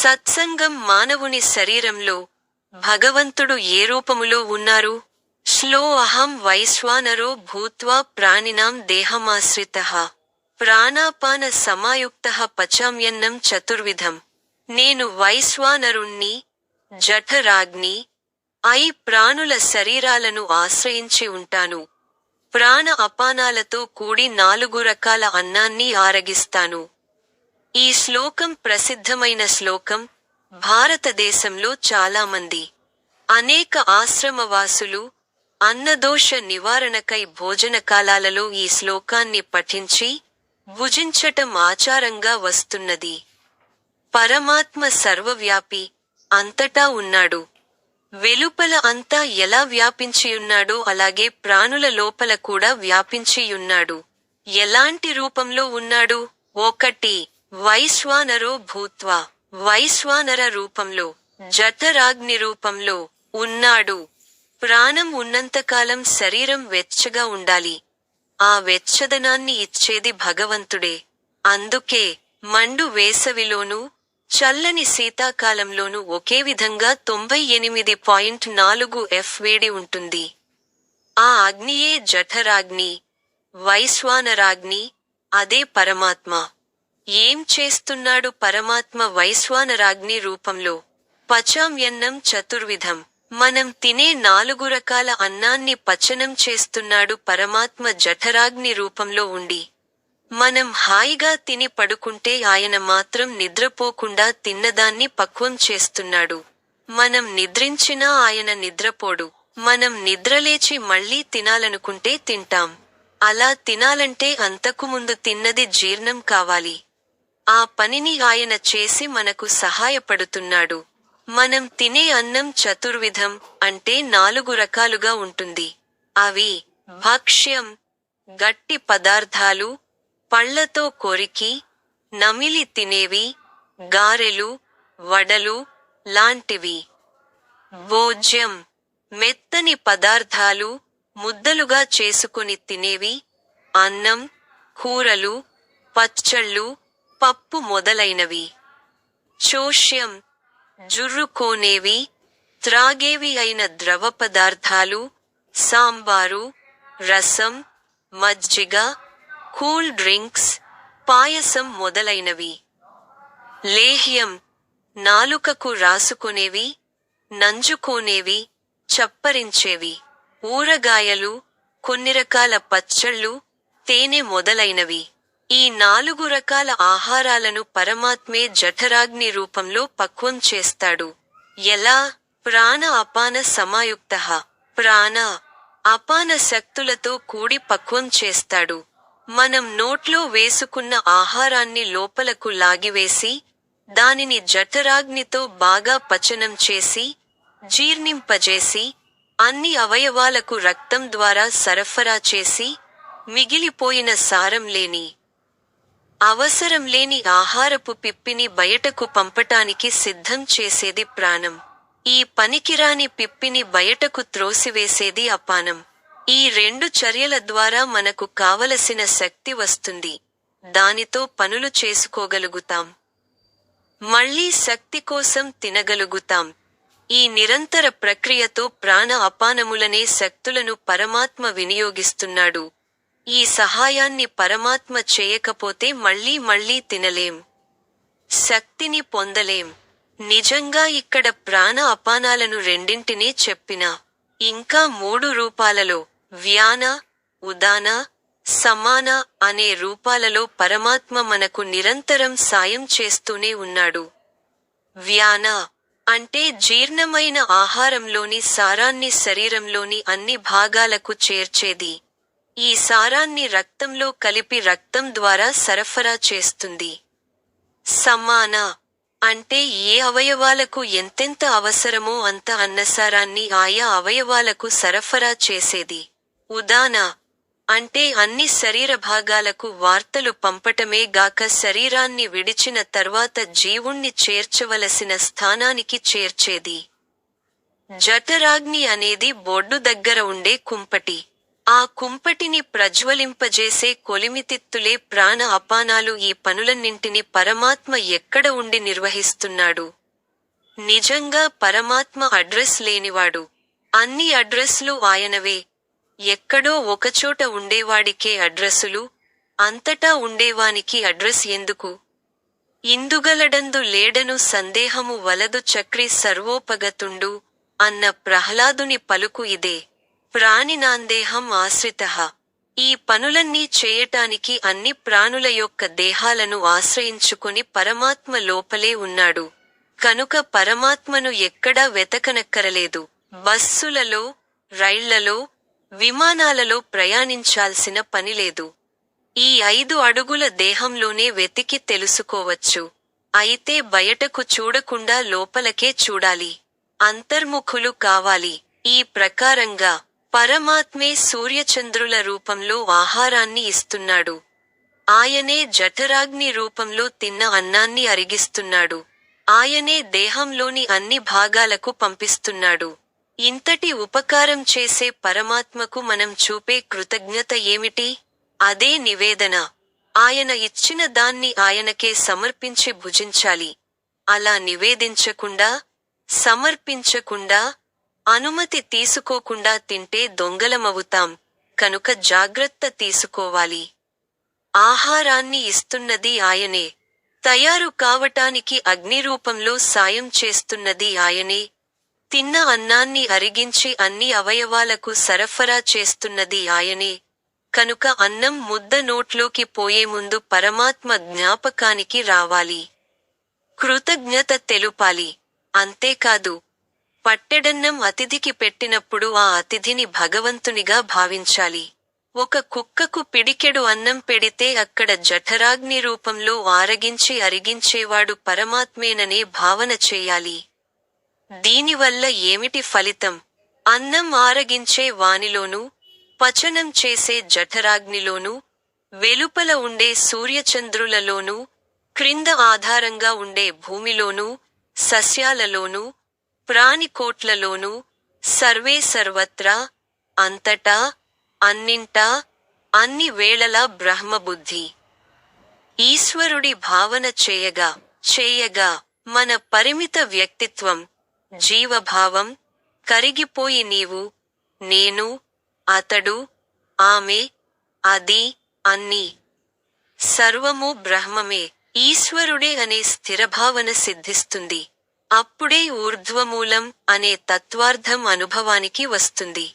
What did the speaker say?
సత్సంగం మానవుని శరీరంలో భగవంతుడు ఏ రూపములో ఉన్నారు? శ్లో అహం వైశ్వానరో భూత్వా ప్రాణినాం దేహమాశ్రిత. ప్రాణాపాన సమాయుక్త పచామ్యన్నం చతుర్విధం. నేను వైశ్వానరుణ్ణి జఠరాగ్ని ఐ ప్రాణుల శరీరాలను ఆశ్రయించి ఉంటాను. ప్రాణ అపానాలతో కూడి నాలుగు రకాల అన్నాన్ని ఆరగిస్తాను. ఈ శ్లోకం ప్రసిద్ధమైన శ్లోకం భారతదేశంలో చాలామంది అనేక ఆశ్రమవాసులు అన్నదోష నివారణకై భోజన కాలాలలో ఈ శ్లోకాన్ని పఠించి భుజించటం ఆచారంగా వస్తున్నది. పరమాత్మ సర్వవ్యాపి అంతటా ఉన్నాడు. వెలుపల అంతా ఎలా వ్యాపించియున్నాడో అలాగే ప్రాణుల లోపల కూడా వ్యాపించియున్నాడు. ఎలాంటి రూపంలో ఉన్నాడు? ఒకటి వైశ్వానరో భూత్వా. వైశ్వానర రూపంలో జఠరాగ్ని రూపంలో ఉన్నాడు. ప్రాణం ఉన్నంతకాలం శరీరం వెచ్చగా ఉండాలి. ఆ వెచ్చదనాన్ని ఇచ్చేది భగవంతుడే. అందుకే మండు వేసవిలోనూ చల్లని శీతాకాలంలోనూ ఒకే విధంగా తొంభై ఎనిమిది పాయింట్ నాలుగు ఎఫ్ వేడి ఉంటుంది. ఆ అగ్నియే జఠరాగ్ని వైశ్వానరాగ్ని అదే పరమాత్మ. ఏం చేస్తున్నాడు పరమాత్మ వైశ్వానరాగ్ని రూపంలో? పచామ్యన్నం చతుర్విధం. మనం తినే నాలుగు రకాల అన్నాన్ని పచనం చేస్తున్నాడు పరమాత్మ జఠరాగ్ని రూపంలో ఉండి. మనం హాయిగా తిని పడుకుంటే ఆయన మాత్రం నిద్రపోకుండా తిన్నదాన్ని పక్వం చేస్తున్నాడు. మనం నిద్రించినా ఆయన నిద్రపోడు. మనం నిద్రలేచి మళ్ళీ తినాలనుకుంటే తింటాం. అలా తినాలంటే అంతకుముందు తిన్నది జీర్ణం కావాలి. ఆ పనిని ఆయన చేసి మనకు సహాయపడుతున్నాడు. మనం తినే అన్నం చతుర్విధం అంటే నాలుగు రకాలుగా ఉంటుంది. అవి భక్ష్యం గట్టి పదార్థాలు పళ్ళతో కొరికి నమిలి తినేవి గారెలు వడలు లాంటివి. భోజ్యం మెత్తని పదార్థాలు ముద్దలుగా చేసుకుని తినేవి అన్నం కూరలు పచ్చళ్ళు పప్పు మొదలైనవి. చోష్యం జుర్రుకోనేవి త్రాగేవి అయిన ద్రవ పదార్థాలు సాంబారు రసం మజ్జిగ కూల్ డ్రింక్స్ పాయసం మొదలైనవి. లేహ్యం నాలుకకు రాసుకునేవి నంజుకోనేవి చప్పరించేవి. ఊరగాయలు కొన్ని రకాల పచ్చళ్ళు తేనె మొదలైనవి. ఈ నాలుగు రకాల ఆహారాలను పరమాత్మే జఠరాగ్ని రూపంలో పక్వం చేస్తాడు. ఎలా? ప్రాణ అపాన సమాయుక్త ప్రాణ అపాన శక్తులతో కూడి పక్వం చేస్తాడు. మనం నోట్లో వేసుకున్న ఆహారాన్ని లోపలకు లాగివేసి దానిని జఠరాగ్నితో బాగా పచనం చేసి జీర్ణింపజేసి అన్ని అవయవాలకు రక్తం ద్వారా సరఫరా చేసి మిగిలిపోయిన సారం లేని అవసరం లేని ఆహారపు పిప్పిని బయటకు పంపటానికి సిద్ధం చేసేది ప్రాణం. ఈ పనికిరాని పిప్పిని బయటకు త్రోసివేసేది అపానం. ఈ రెండు చర్యల ద్వారా మనకు కావలసిన శక్తి వస్తుంది. దానితో పనులు చేసుకోగలుగుతాం. మళ్ళీ శక్తి కోసం తినగలుగుతాం. ఈ నిరంతర ప్రక్రియతో ప్రాణ అపానములనే శక్తులను పరమాత్మ వినియోగిస్తున్నాడు. ఈ సహాయాన్ని పరమాత్మ చేయకపోతే మళ్ళీ మళ్ళీ తినలేం. శక్తిని పొందలేం. నిజంగా ఇక్కడ ప్రాణ అపానాలను రెండింటినీ చెప్పినా. ఇంకా మూడు రూపాలలో వ్యాన ఉదాన సమాన అనే రూపాలలో పరమాత్మ మనకు నిరంతరం సాయం చేస్తూనే ఉన్నాడు. వ్యాన అంటే జీర్ణమైన ఆహారంలోని సారాన్ని శరీరంలోని అన్ని భాగాలకు చేర్చేది. ఈ సారాన్ని రక్తంలో కలిపి రక్తం ద్వారా సరఫరా చేస్తుంది. సమాన అంటే ఏ అవయవాలకు ఎంతెంత అవసరమో అంత అన్నసారాన్ని ఆయా అవయవాలకు సరఫరా చేసేది. ఉదాన అంటే అన్ని శరీర భాగాలకు వార్తలు పంపటమే గాక శరీరాన్ని విడిచిన తర్వాత జీవుణ్ణి చేర్చవలసిన స్థానానికి చేర్చేది. జఠరాగ్ని అనేది బొడ్డు దగ్గర ఉండే కుంపటి. ఆ కుంపటిని ప్రజ్వలింపజేసే కొలిమితిత్తులే ప్రాణ అపానాలు ఈ పనులన్నింటిని పరమాత్మ ఎక్కడ ఉండి నిర్వహిస్తున్నాడు? నిజంగా పరమాత్మ అడ్రస్ లేనివాడు. అన్ని అడ్రస్లు ఆయనవే. ఎక్కడో ఒకచోట ఉండేవాడికే అడ్రస్సులు అంతటా ఉండేవానికి అడ్రస్ ఎందుకు? ఇందుగలడందు లేడను సందేహము వలదు చక్రి సర్వోపగతుండు అన్న ప్రహ్లాదుని పలుకు ఇదే. ప్రాణినాందేహం ఆశ్రిత. ఈ పనులన్నీ చేయటానికి అన్ని ప్రాణుల యొక్క దేహాలను ఆశ్రయించుకుని పరమాత్మ లోపలే ఉన్నాడు. కనుక పరమాత్మను ఎక్కడా వెతకనక్కరలేదు. బస్సులలో రైళ్ళలో విమానాలలో ప్రయాణించాల్సిన పనిలేదు ఈ ఐదు అడుగుల దేహంలోనే వెతికి తెలుసుకోవచ్చు. అయితే బయటకు చూడకుండా లోపలకే చూడాలి. అంతర్ముఖులు కావాలి. ఈ ప్రకారంగా పరమాత్మే సూర్యచంద్రుల రూపంలో ఆహారాన్ని ఇస్తున్నాడు. ఆయనే జఠరాగ్ని రూపంలో తిన్న అన్నాన్ని అరిగిస్తున్నాడు. ఆయనే దేహంలోని అన్ని భాగాలకు పంపిస్తున్నాడు. ఇంతటి ఉపకారం చేసే పరమాత్మకు మనం చూపే కృతజ్ఞత ఏమిటి? అదే నివేదన. ఆయన ఇచ్చిన దాన్ని ఆయనకే సమర్పించి భుజించాలి. అలా నివేదించకుండా సమర్పించకుండా అనుమతి తీసుకోకుండా తింటే దొంగలమవుతాం. కనుక జాగ్రత్త తీసుకోవాలి. ఆహారాన్ని ఇస్తున్నది ఆయనే. తయారు కావటానికి అగ్నిరూపంలో సాయం చేస్తున్నది ఆయనే. తిన్న అన్నాన్ని అరిగించి అన్ని అవయవాలకు సరఫరా చేస్తున్నది ఆయనే. కనుక అన్నం ముద్ద నోట్లోకి పోయే ముందు పరమాత్మ జ్ఞాపకానికి రావాలి. కృతజ్ఞత తెలుపాలి. అంతేకాదు పట్టెడన్నం అతిథికి పెట్టినప్పుడు ఆ అతిథిని భగవంతునిగా భావించాలి. ఒక కుక్కకు పిడికెడు అన్నం పెడితే అక్కడ జఠరాగ్ని రూపంలో ఆరగించి అరిగించేవాడు పరమాత్మేననే భావన చేయాలి. దీనివల్ల ఏమిటి ఫలితం? అన్నం ఆరగించే వానిలోనూ పచనం చేసే జఠరాగ్నిలోనూ వెలుపల ఉండే సూర్యచంద్రులలోనూ క్రింద ఆధారంగా ఉండే భూమిలోనూ సస్యాలలోనూ ప్రాణికోట్లలోనూ సర్వే సర్వత్రా అంతటా అన్నింటా అన్ని వేళలా బ్రహ్మబుద్ధి. ఈశ్వరుడి భావన చేయగా చేయగా మన పరిమిత వ్యక్తిత్వం జీవభావం కరిగిపోయి నీవు నేను అతడు ఆమె అది అన్ని. సర్వము బ్రహ్మమే ఈశ్వరుడే అనే స్థిరభావన సిద్ధిస్తుంది. అప్పుడే ఊర్ధ్వమూలం అనే తత్వార్థం అనుభవానికి వస్తుంది.